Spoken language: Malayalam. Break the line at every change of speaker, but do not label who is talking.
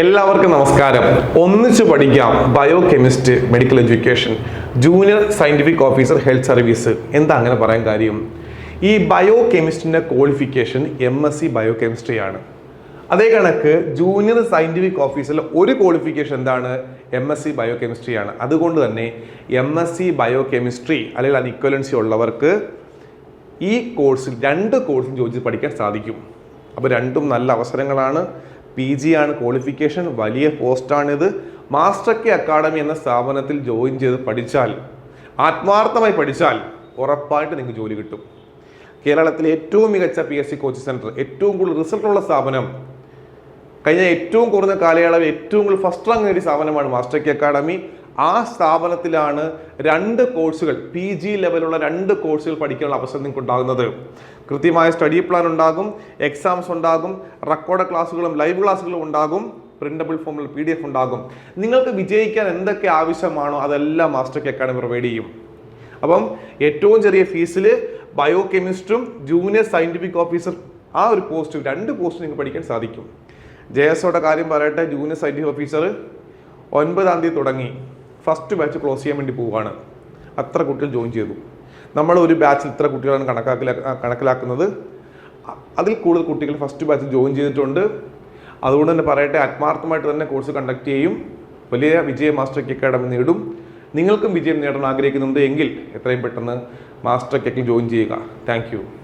എല്ലാവർക്കും നമസ്കാരം. ഒന്നിച്ചു പഠിക്കാം bio chemistry medical education junior scientific officer health service എന്താ അങ്ങനെ പറയാൻ കാര്യം? ഈ bio കെമിസ്ട്രിന്റെ qualification M S C bio കെമിസ്ട്രിയാണ് അതേ കണക്ക് ജൂനിയർ സയന്റിഫിക് ഓഫീസിലെ ഒരു ക്വാളിഫിക്കേഷൻ എന്താണ്? എം എസ് സി ബയോ കെമിസ്ട്രിയാണ് അതുകൊണ്ട് തന്നെ M S C bio chemistry അല്ലെങ്കിൽ അത് ഇക്വലൻസി ഉള്ളവർക്ക് ഈ കോഴ്സിൽ രണ്ട് കോഴ്സും ചോദിച്ച് പഠിക്കാൻ സാധിക്കും. അപ്പോൾ രണ്ടും നല്ല അവസരങ്ങളാണ്. പി ജി ആണ് ക്വാളിഫിക്കേഷൻ വലിയ പോസ്റ്റാണിത് മാസ്റ്റർ കെ അക്കാഡമി എന്ന സ്ഥാപനത്തിൽ ജോയിൻ ചെയ്ത് പഠിച്ചാൽ ആത്മാർത്ഥമായി പഠിച്ചാൽ ഉറപ്പായിട്ട് നിങ്ങൾക്ക് ജോലി കിട്ടും. കേരളത്തിലെ ഏറ്റവും മികച്ച P S C coaching centre ഏറ്റവും കൂടുതൽ റിസൾട്ടുള്ള സ്ഥാപനം കഴിഞ്ഞ ഏറ്റവും കുറഞ്ഞ കാലയളവിൽ ഏറ്റവും കൂടുതൽ ഫസ്റ്റ് റാങ്ക് നേടിയ സ്ഥാപനമാണ് മാസ്റ്റർ കെ അക്കാഡമി ആ സ്ഥാപനത്തിലാണ് രണ്ട് കോഴ്സുകൾ പി ജി ലെവലുള്ള രണ്ട് കോഴ്സുകൾ പഠിക്കാനുള്ള അവസരം നിങ്ങൾക്ക് ഉണ്ടാകുന്നത് കൃത്യമായ സ്റ്റഡി പ്ലാൻ ഉണ്ടാകും എക്സാംസ് ഉണ്ടാകും റെക്കോർഡ് ക്ലാസ്സുകളും ലൈവ് ക്ലാസ്സുകളും ഉണ്ടാകും പ്രിന്റബിൾ ഫോമിൽ പി ഡി എഫ് ഉണ്ടാകും. നിങ്ങൾക്ക് വിജയിക്കാൻ എന്തൊക്കെ ആവശ്യമാണോ അതെല്ലാം മാസ്റ്റർ കെ അക്കാഡമി പ്രൊവൈഡ് ചെയ്യും. അപ്പം ഏറ്റവും ചെറിയ ഫീസിൽ ബയോ കെമിസ്ട്രും ജൂനിയർ സയന്റിഫിക് ഓഫീസർ ആ ഒരു പോസ്റ്റ് രണ്ട് പോസ്റ്റ് നിങ്ങൾക്ക് പഠിക്കാൻ സാധിക്കും. ജെ എസോടെ കാര്യം പറയട്ടെ ജൂനിയർ സയന്റിഫിക് ഓഫീസർ ഒൻപതാം തീയതി തുടങ്ങി. ഫസ്റ്റ് ബാച്ച് ക്ലോസ് ചെയ്യാൻ വേണ്ടി പോവുകയാണ്. അത്ര കുട്ടികൾ ജോയിൻ ചെയ്തു. നമ്മൾ ഒരു ബാച്ചിൽ ഇത്ര കുട്ടികളാണ് കണക്കാക്കില കണക്കിലാക്കുന്നത്. അതിൽ കൂടുതൽ കുട്ടികൾ ഫസ്റ്റ് ബാച്ച് ജോയിൻ ചെയ്തിട്ടുണ്ട്. അതുകൊണ്ട് തന്നെ പറയട്ടെ ആത്മാർത്ഥമായിട്ട് തന്നെ കോഴ്സ് കണ്ടക്ട് ചെയ്യും. വലിയ വിജയ മാസ്റ്റർ കെ അക്കാഡമി നേടും. നിങ്ങൾക്കും വിജയം നേടാൻ ആഗ്രഹിക്കുന്നുണ്ട് എങ്കിൽ എത്രയും പെട്ടെന്ന് മാസ്റ്റർ കെക്കിൽ ജോയിൻ ചെയ്യുക. താങ്ക്